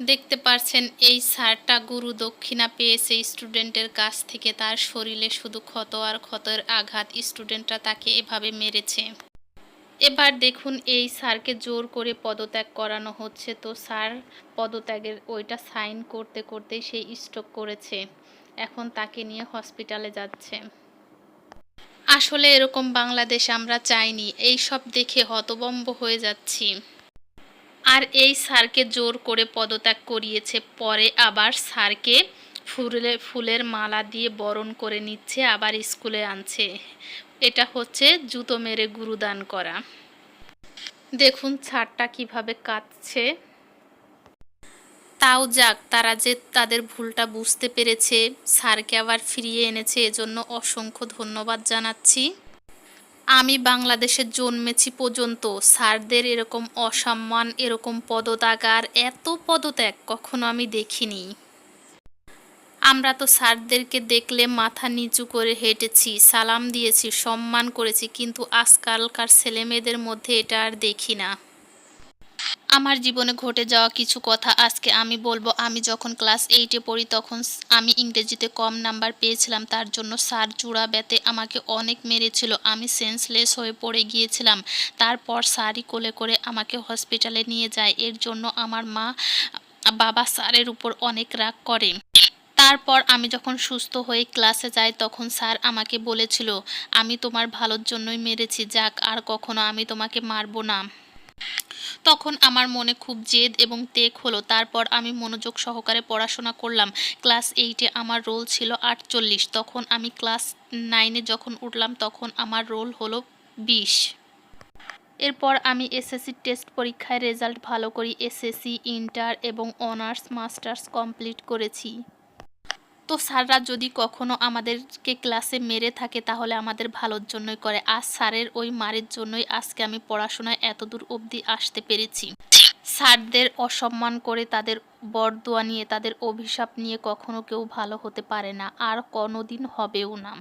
দেখতে পারছেন, এই স্যারটা গুরু দক্ষিণা পেয়েছে স্টুডেন্টের কাছ থেকে। তার শরীরে শুধু ক্ষত আর ক্ষতের আঘাত, স্টুডেন্টরা তাকে এভাবে মেরেছে। এবার দেখুন, এই স্যারকে জোর করে পদত্যাগ করানো হচ্ছে। তো স্যার পদত্যাগের ওইটা সাইন করতে করতেই সেই স্ট্রোক করেছে। এখন তাকে নিয়ে হসপিটালে যাচ্ছে। আসলে এরকম বাংলাদেশ আমরা চাইনি। এই সব দেখে হতবম্ব হয়ে যাচ্ছি। আর এই স্যারকে জোর করে পদত্যাগ করিয়েছে। পরে আবার স্যারকে ফুলে, ফুলের মালা দিয়ে বরণ করে নিচ্ছে, আবার স্কুলে আনছে। এটা হচ্ছে জুতো মেরে গুরুদান করা। দেখুন ছাড়টা কীভাবে কাঁদছে। তাও যাক, তারা যে তাদের ভুলটা বুঝতে পেরেছে, স্যারকে আবার ফিরিয়ে এনেছে, এজন্য অসংখ্য ধন্যবাদ জানাচ্ছি। আমি বাংলাদেশে জন্মেছি পর্যন্ত, স্যারদের এরকম অসম্মান, এরকম পদত্যাগার, এত পদত্যাগ কখনো আমি দেখিনি। আমরা তো স্যারদেরকে দেখলে মাথা নিচু করে হেঁটেছি, সালাম দিয়েছি, সম্মান করেছি, কিন্তু আজকালকার ছেলেমেয়েদের মধ্যে এটা আর দেখি না। আমার জীবনে ঘটে যাওয়া কিছু কথা আজকে আমি বলব। আমি যখন ক্লাস এইটে পড়ি তখন আমি ইংরেজিতে কম নাম্বার পেয়েছিলাম। তার জন্য স্যার চূড়া বেতে আমাকে অনেক মেরেছিল। আমি সেন্সলেস হয়ে পড়ে গিয়েছিলাম। তারপর স্যারই কোলে করে আমাকে হসপিটালে নিয়ে যায়। এর জন্য আমার মা, বাবা স্যারের উপর অনেক রাগ করে। তারপর আমি যখন সুস্থ হয়ে ক্লাসে যাই তখন স্যার আমাকে বলেছিল, আমি তোমার ভালোর জন্যই মেরেছি। যাক, আর কখনো আমি তোমাকে মারবো না। তখন আমার মনে খুব জেদ এবং তেক হলো। তারপর আমি মনোযোগ সহকারে পড়াশোনা করলাম। ক্লাস এইটে আমার রোল ছিল আটচল্লিশ। তখন আমি ক্লাস নাইনে যখন উঠলাম, তখন আমার রোল হলো বিশ। এরপর আমি এসএসসি টেস্ট পরীক্ষায় রেজাল্ট ভালো করি। এসএসসি ইন্টার এবং অনার্স মাস্টার্স কমপ্লিট করেছি। তো স্যাররা যদি কখনো আমাদেরকে ক্লাসে মেরে থাকে, তাহলে আমাদের ভালোর জন্যই করে। আর স্যারের ওই মারের জন্যই আজকে আমি পড়াশোনায় এত দূর অবধি আসতে পেরেছি। স্যারদের অসম্মান করে, তাদের বরদোয়া নিয়ে, তাদের অভিশাপ নিয়ে কখনো কেউ ভালো হতে পারে না। আর কোনোদিন হবেও না।